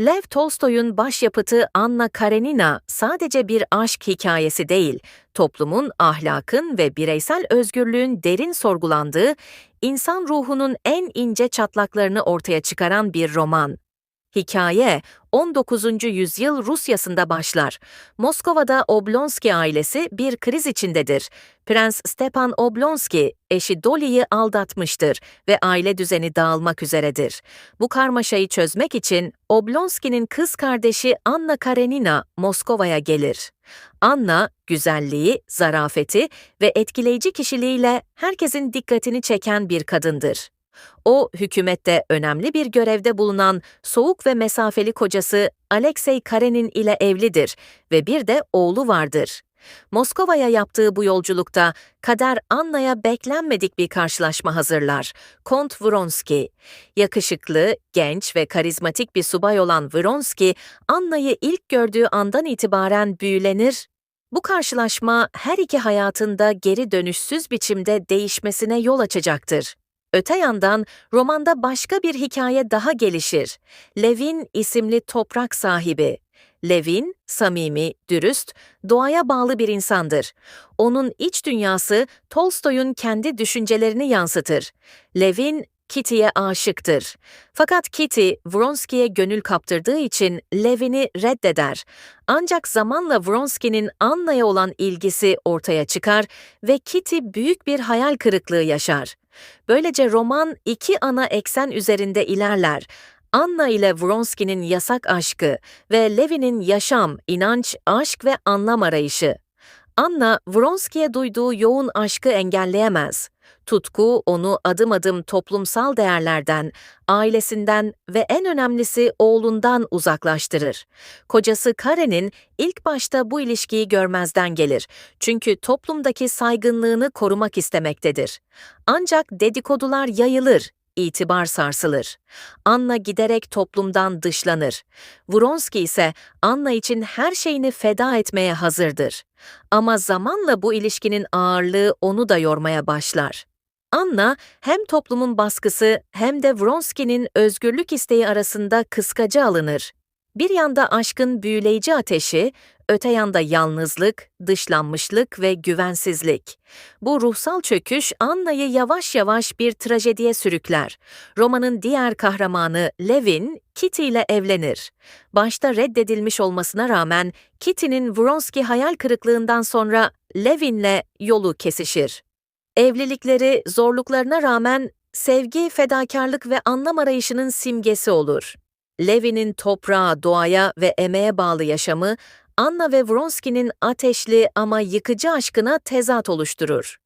Lev Tolstoy'un başyapıtı Anna Karenina sadece bir aşk hikayesi değil, toplumun, ahlakın ve bireysel özgürlüğün derin sorgulandığı, insan ruhunun en ince çatlaklarını ortaya çıkaran bir roman. Hikaye 19. yüzyıl Rusyasında başlar. Moskova'da Oblonsky ailesi bir kriz içindedir. Prens Stepan Oblonsky eşi Dolly'yi aldatmıştır ve aile düzeni dağılmak üzeredir. Bu karmaşayı çözmek için Oblonsky'nin kız kardeşi Anna Karenina Moskova'ya gelir. Anna, güzelliği, zarafeti ve etkileyici kişiliğiyle herkesin dikkatini çeken bir kadındır. O, hükümette önemli bir görevde bulunan soğuk ve mesafeli kocası Alexey Karenin ile evlidir ve bir de oğlu vardır. Moskova'ya yaptığı bu yolculukta kader Anna'ya beklenmedik bir karşılaşma hazırlar. Kont Vronsky. Yakışıklı, genç ve karizmatik bir subay olan Vronsky, Anna'yı ilk gördüğü andan itibaren büyülenir bu karşılaşma her iki hayatında geri dönüşsüz biçimde değişmesine yol açacaktır. Öte yandan romanda başka bir hikaye daha gelişir. Levin isimli toprak sahibi. Levin, samimi, dürüst, doğaya bağlı bir insandır. Onun iç dünyası Tolstoy'un kendi düşüncelerini yansıtır. Levin, Kitty'ye aşıktır. Fakat Kitty, Vronsky'ye gönül kaptırdığı için Levin'i reddeder. Ancak zamanla Vronsky'nin Anna'ya olan ilgisi ortaya çıkar ve Kitty büyük bir hayal kırıklığı yaşar. Böylece roman iki ana eksen üzerinde ilerler. Anna ile Vronsky'nin yasak aşkı ve Levin'in yaşam, inanç, aşk ve anlam arayışı. Anna, Vronsky'ye duyduğu yoğun aşkı engelleyemez. Tutku onu adım adım toplumsal değerlerden, ailesinden ve en önemlisi oğlundan uzaklaştırır. Kocası Karen'in ilk başta bu ilişkiyi görmezden gelir. Çünkü toplumdaki saygınlığını korumak istemektedir. Ancak dedikodular yayılır, itibar sarsılır. Anna giderek toplumdan dışlanır. Vronsky ise Anna için her şeyini feda etmeye hazırdır. Ama zamanla bu ilişkinin ağırlığı onu da yormaya başlar. Anna hem toplumun baskısı hem de Vronsky'nin özgürlük isteği arasında kıskaca alınır. Bir yanda aşkın büyüleyici ateşi, öte yanda yalnızlık, dışlanmışlık ve güvensizlik. Bu ruhsal çöküş Anna'yı yavaş yavaş bir trajediye sürükler. Romanın diğer kahramanı Levin, Kitty ile evlenir. Başta reddedilmiş olmasına rağmen Kitty'nin Vronsky hayal kırıklığından sonra Levin'le yolu kesişir. Evlilikleri zorluklarına rağmen sevgi, fedakarlık ve anlam arayışının simgesi olur. Levin'in toprağa, doğaya ve emeğe bağlı yaşamı, Anna ve Vronsky'nin ateşli ama yıkıcı aşkına tezat oluşturur.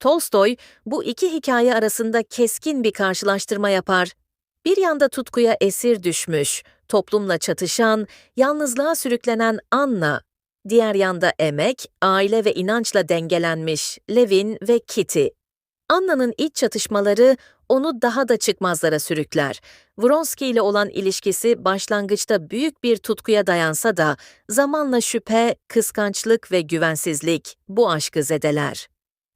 Tolstoy, bu iki hikaye arasında keskin bir karşılaştırma yapar. Bir yanda tutkuya esir düşmüş, toplumla çatışan, yalnızlığa sürüklenen Anna, diğer yanda emek, aile ve inançla dengelenmiş Levin ve Kitty. Anna'nın iç çatışmaları onu daha da çıkmazlara sürükler. Vronsky ile olan ilişkisi başlangıçta büyük bir tutkuya dayansa da zamanla şüphe, kıskançlık ve güvensizlik bu aşkı zedeler.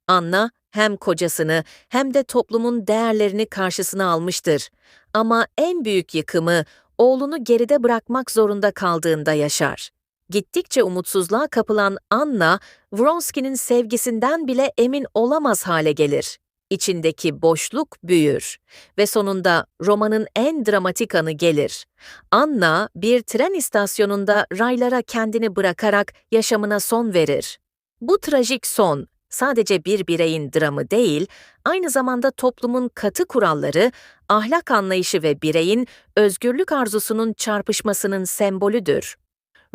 Anna hem kocasını hem de toplumun değerlerini karşısına almıştır. Ama en büyük yıkımı oğlunu geride bırakmak zorunda kaldığında yaşar. Gittikçe umutsuzluğa kapılan Anna, Vronsky'nin sevgisinden bile emin olamaz hale gelir. İçindeki boşluk büyür ve sonunda romanın en dramatik anı gelir. Anna bir tren istasyonunda raylara kendini bırakarak yaşamına son verir. Bu trajik son sadece bir bireyin dramı değil, aynı zamanda toplumun katı kuralları, ahlak anlayışı ve bireyin özgürlük arzusunun çarpışmasının sembolüdür.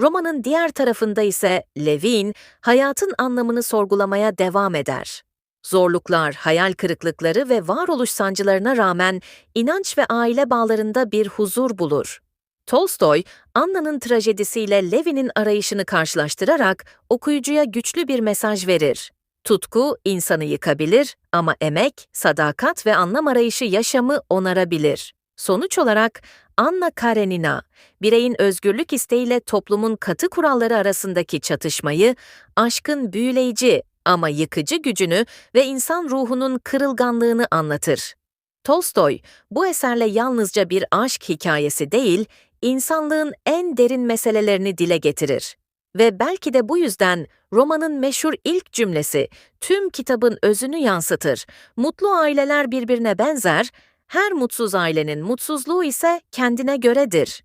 Romanın diğer tarafında ise Levin hayatın anlamını sorgulamaya devam eder. Zorluklar, hayal kırıklıkları ve varoluş sancılarına rağmen inanç ve aile bağlarında bir huzur bulur. Tolstoy, Anna'nın trajedisiyle Levin'in arayışını karşılaştırarak okuyucuya güçlü bir mesaj verir. Tutku insanı yıkabilir ama emek, sadakat ve anlam arayışı yaşamı onarabilir. Sonuç olarak Anna Karenina, bireyin özgürlük isteğiyle toplumun katı kuralları arasındaki çatışmayı, aşkın büyüleyici ama yıkıcı gücünü ve insan ruhunun kırılganlığını anlatır. Tolstoy, bu eserle yalnızca bir aşk hikayesi değil, insanlığın en derin meselelerini dile getirir. Ve belki de bu yüzden romanın meşhur ilk cümlesi tüm kitabın özünü yansıtır. Mutlu aileler birbirine benzer, her mutsuz ailenin mutsuzluğu ise kendine göredir.